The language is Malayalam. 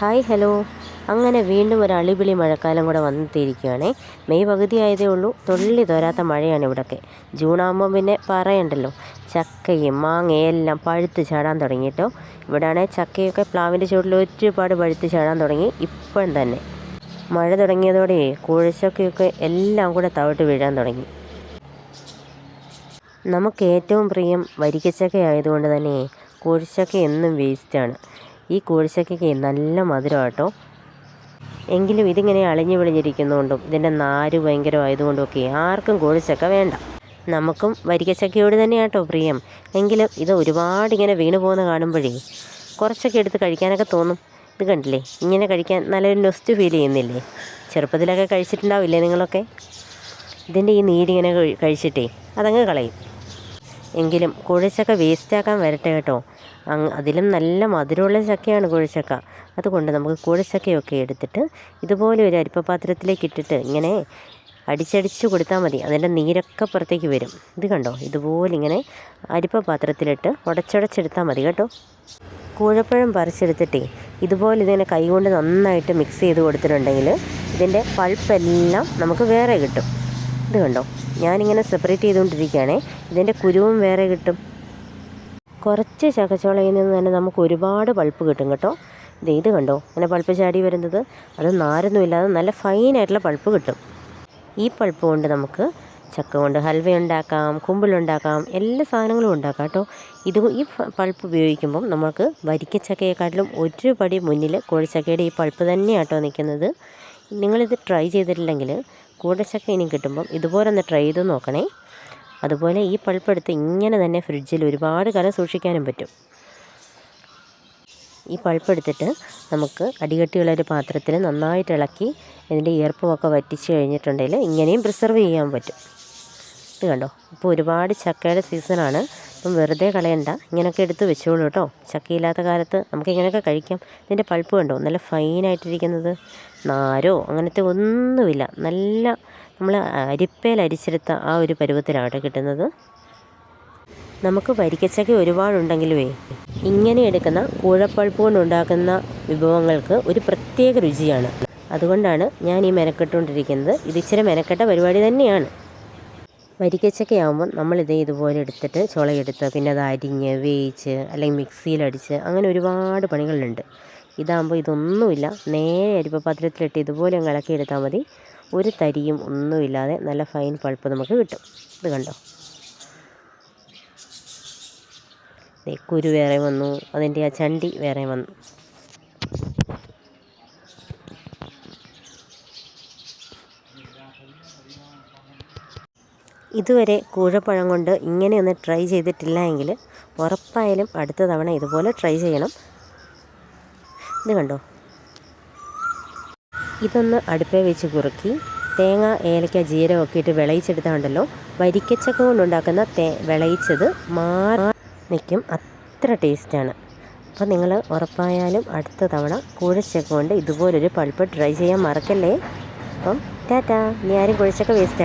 ഹായ് ഹലോ അങ്ങനെ വീണ്ടും ഒരു അളിപിളി മഴക്കാലം കൂടെ വന്നെത്തിയിരിക്കുകയാണേ മെയ് പകുതി ആയതേ ഉള്ളൂ. തുള്ളി തോരാത്ത മഴയാണ് ഇവിടെയൊക്കെ ജൂണാകുമ്പോൾ പിന്നെ പറയണ്ടല്ലോ. ചക്കയും മാങ്ങയെല്ലാം പഴുത്ത് ചാടാൻ തുടങ്ങിയിട്ടോ ഇവിടെയാണെങ്കിൽ ചക്കയൊക്കെ പ്ലാവിന്റെ ചുവട്ടിൽ ഒരുപാട് പഴുത്ത് ചാടാൻ തുടങ്ങി. ഇപ്പോഴും തന്നെ. മഴ തുടങ്ങിയതോടെ കുഴച്ചക്കയൊക്കെ എല്ലാം കൂടെ തവിട്ട് വീഴാൻ തുടങ്ങി. നമുക്ക് ഏറ്റവും പ്രിയം വരിക്കച്ചക്ക ആയതുകൊണ്ട് തന്നെ കൂഴച്ചക്ക എന്നും വേസ്റ്റാണ്. ഈ കൂഴച്ചക്കയ്ക്ക് നല്ല മധുരം കേട്ടോ. എങ്കിലും ഇതിങ്ങനെ അളിഞ്ഞു വിളിഞ്ഞിരിക്കുന്നതുകൊണ്ടും ഇതിന്റെ നാര് ഭയങ്കരമായതുകൊണ്ടുമൊക്കെ ആർക്കും കൂഴച്ചക്ക വേണ്ട. നമുക്കും വരിക്കച്ചക്കയോട് തന്നെയാട്ടോ പ്രിയം. എങ്കിലും ഇത് ഒരുപാട് ഇങ്ങനെ വീണു പോകുന്ന കാണുമ്പോഴേ കുറച്ചൊക്കെ എടുത്ത് കഴിക്കാനൊക്കെ തോന്നും. ഇത് കണ്ടില്ലേ? ഇങ്ങനെ കഴിക്കാൻ നല്ലൊരു നൊസ്റ്റ് ഫീൽ ചെയ്യുന്നില്ലേ? ചെറുപ്പത്തിലൊക്കെ കഴിച്ചിട്ടുണ്ടാവില്ലേ നിങ്ങളൊക്കെ? ഇതിന്റെ ഈ നീരിങ്ങനെ കഴിച്ചിട്ടേ അതങ്ങ് കളയും. എങ്കിലും കുഴച്ചക്ക വേസ്റ്റാക്കാൻ വരട്ടെ കേട്ടോ. അതിലും നല്ല മധുരമുള്ള ചക്കയാണ് കുഴച്ചക്ക. അതുകൊണ്ട് നമുക്ക് കുഴച്ചക്കയൊക്കെ എടുത്തിട്ട് ഇതുപോലെ ഒരു അരിപ്പപാത്രത്തിലേക്ക് ഇട്ടിട്ട് ഇങ്ങനെ അടിച്ചടിച്ച് കൊടുത്താൽ മതി. അതിന്റെ നീരൊക്കെ പുറത്തേക്ക് വരും. ഇത് കണ്ടോ? ഇതുപോലെ ഇങ്ങനെ അരിപ്പ പാത്രത്തിലിട്ട് ഉടച്ചുടച്ചെടുത്താൽ മതി കേട്ടോ. കൂഴപ്പഴം പറിച്ചെടുത്തിട്ടേ ഇതുപോലെ ഇതിനെ കൈകൊണ്ട് നന്നായിട്ട് മിക്സ് ചെയ്ത് കൊടുത്തിട്ടുണ്ടെങ്കിൽ ഇതിന്റെ പൾപ്പെല്ലാം നമുക്ക് വേറെ കിട്ടും. ഇത് കണ്ടോ? ഞാനിങ്ങനെ സെപ്പറേറ്റ് ചെയ്തുകൊണ്ടിരിക്കുകയാണേ. ഇതിന്റെ കുരുവും വേറെ കിട്ടും. കുറച്ച് ചക്കച്ചോളയിൽ നിന്ന് തന്നെ നമുക്ക് ഒരുപാട് പൾപ്പ് കിട്ടും കേട്ടോ. ഇത് ഇത് കണ്ടോ? ഇങ്ങനെ പൾപ്പ് ചാടി വരുന്നത്. അത് നാരൊന്നുമില്ലാതെ നല്ല ഫൈനായിട്ടുള്ള പൾപ്പ് കിട്ടും. ഈ പൾപ്പ് കൊണ്ട് നമുക്ക് ചക്ക കൊണ്ട് ഹൽവ ഉണ്ടാക്കാം കുമ്പിളുണ്ടാക്കാം എല്ലാ സാധനങ്ങളും ഉണ്ടാക്കാം കേട്ടോ. ഇത് ഈ പൾപ്പ് ഉപയോഗിക്കുമ്പം നമുക്ക് വരിക്കച്ചക്കയെക്കാട്ടിലും ഒരു പടി മുന്നിൽ കോഴിച്ചക്കയുടെ ഈ പൾപ്പ് തന്നെയാട്ടോ നിൽക്കുന്നത്. നിങ്ങളിത് ട്രൈ ചെയ്തിട്ടില്ലെങ്കിൽ കൂടച്ചക്ക ഇനി കിട്ടുമ്പം ഇതുപോലെ ഒന്ന് ട്രൈ ചെയ്ത് നോക്കണേ. അതുപോലെ ഈ പൾപ്പെടുത്ത് ഇങ്ങനെ തന്നെ ഫ്രിഡ്ജിൽ ഒരുപാട് കാലം സൂക്ഷിക്കാനും പറ്റും. ഈ പൾപ്പെടുത്തിട്ട് നമുക്ക് അടികട്ടിയുള്ളൊരു പാത്രത്തിൽ നന്നായിട്ട് ഇളക്കി ഇതിന്റെ ഈർപ്പമൊക്കെ വറ്റിച്ച് കഴിഞ്ഞിട്ടുണ്ടെങ്കിൽ ഇങ്ങനെയും പ്രിസർവ് ചെയ്യാൻ പറ്റും. ഇത് കണ്ടോ? ഇപ്പോൾ ഒരുപാട് ചക്കയുടെ സീസണാണ് അപ്പം വെറുതെ കളയണ്ട. ഇങ്ങനെയൊക്കെ എടുത്ത് വെച്ചോളൂ കേട്ടോ. ചക്കയില്ലാത്ത കാലത്ത് നമുക്ക് ഇങ്ങനെയൊക്കെ കഴിക്കാം. ഇതിന്റെ പൾപ്പ് കണ്ടോ? നല്ല ഫൈനായിട്ടിരിക്കുന്നത് നാരോ? അങ്ങനത്തെ ഒന്നുമില്ല. നല്ല നമ്മൾ അരിപ്പയിൽ അരിച്ചെടുത്ത ആ ഒരു പരുവത്തിലാണ് കിട്ടുന്നത്. നമുക്ക് വരിക്കച്ചക്ക ഒരുപാടുണ്ടെങ്കിലുമേ ഇങ്ങനെ എടുക്കുന്ന കൂഴപ്പൾപ്പ് കൊണ്ടുണ്ടാക്കുന്ന വിഭവങ്ങൾക്ക് ഒരു പ്രത്യേക രുചിയാണ്. അതുകൊണ്ടാണ് ഞാൻ ഈ മെനക്കെട്ടുകൊണ്ടിരിക്കുന്നത്. ഇത് ഇച്ചിരി മെനക്കെട്ട പരിപാടി തന്നെയാണ്. വരിക്കച്ചക്കയാകുമ്പോൾ നമ്മളിത് ഇതുപോലെ എടുത്തിട്ട് ചുളയെടുത്ത് പിന്നെ അത് അരിഞ്ഞ് വേവിച്ച് അല്ലെങ്കിൽ മിക്സിയിലടിച്ച് അങ്ങനെ ഒരുപാട് പണികളുണ്ട്. ഇതാകുമ്പോൾ ഇതൊന്നുമില്ല. നേരെ അരിപ്പപാത്രത്തിലിട്ട് ഇതുപോലെ അങ്ങ് ഇളക്കിയെടുത്താൽ മതി. ഒരു തരിയും ഒന്നുമില്ലാതെ നല്ല ഫൈൻ പൾപ്പ് നമുക്ക് കിട്ടും. ഇത് കണ്ടോ? കുരു വേറെ വന്നു. അതിന്റെ ആ ചണ്ടി വേറെ വന്നു. ഇതുവരെ കൂഴപ്പഴം കൊണ്ട് ഇങ്ങനെയൊന്ന് ട്രൈ ചെയ്തിട്ടില്ല എങ്കിൽ ഉറപ്പായാലും അടുത്ത തവണ ഇതുപോലെ ട്രൈ ചെയ്യണം. ഇത് കണ്ടോ? ഇതൊന്ന് അടുപ്പേ വെച്ച് കുറുക്കി തേങ്ങ ഏലക്ക ജീരകമൊക്കെ ഇട്ട് വിളയിച്ചെടുത്താണ്ടല്ലോ. വരിക്കച്ചക്ക കൊണ്ടുണ്ടാക്കുന്ന തേ വിളയിച്ചത് മാറി നിൽക്കും. അത്ര ടേസ്റ്റാണ് അപ്പോൾ നിങ്ങൾ ഉറപ്പായാലും അടുത്ത തവണ കുഴച്ചക്ക കൊണ്ട് ഇതുപോലൊരു പൾപ്പ് ട്രൈ ചെയ്യാൻ മറക്കല്ലേ? അപ്പം ടാറ്റാ. ഇനി ആരും കുഴച്ചക്ക വേസ്റ്റ്